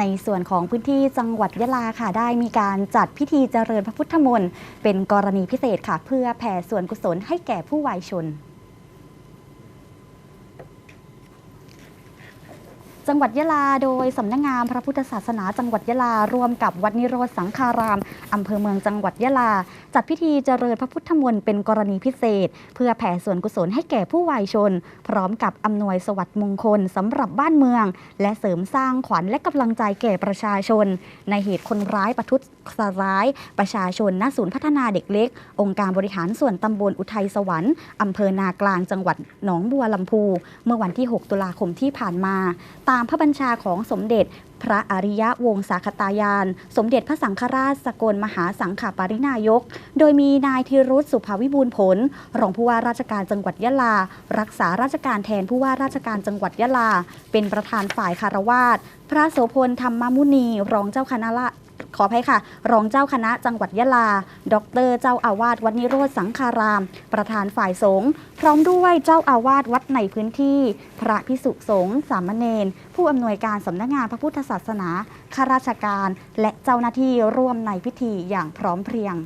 ในส่วนของพื้นที่จังหวัดยะลาค่ะ ได้มีการจัดพิธีเจริญพระพุทธมนต์เป็นกรณีพิเศษค่ะ เพื่อแผ่ส่วนกุศลให้แก่ผู้วายชน จังหวัดยะลาโดยสำนักงานพระพุทธศาสนาจังหวัดยะลารวมกับวัดนิโรธสังคารามอำเภอเมืองจังหวัดยะลา จัดพิธีเจริญพระพุทธมนต์เป็นกรณีพิเศษ เพื่อแผ่ส่วนกุศลให้แก่ผู้วายชน พร้อมกับอำนวยสวัสดิ์มงคลสำหรับบ้านเมือง และเสริมสร้างขวัญและกำลังใจแก่ประชาชน ในเหตุคนร้ายประทุษร้าย ประชาชนณศูนย์พัฒนาเด็กเล็ก องค์การบริหารส่วนตำบลอุทัยสวรรค์อำเภอนากลางจังหวัดหนองบัวลำพู เมื่อวันที่ 6 ตุลาคมที่ผ่านมาตามพระบัญชาของสมเด็จพระอริยะวงศาคตายาน สมเด็จพระสังฆราชสกลมหาสังฆปรินายก โดยมีนายธีรุธสุภาวิบูลย์ผล รองผู้ว่าราชการจังหวัดยะลา รักษาราชการแทนผู้ว่าราชการจังหวัดยะลา เป็นประธานฝ่ายคารวาสพระโสพลธรรมมุนี รองเจ้าคณะ ขออภัยค่ะ รองเจ้าคณะจังหวัดยะลา ดร เจ้าอาวาสวัดนิโรธสังคาราม ประธานฝ่ายสงฆ์พร้อมด้วยเจ้าอาวาสวัดในพื้นที่ พระพิสุสงฆ์สามเณรผู้อำนวยการสำนักงานพระพุทธศาสนาข้าราชการ และเจ้าหน้าที่ร่วมในพิธีอย่างพร้อมเพรียง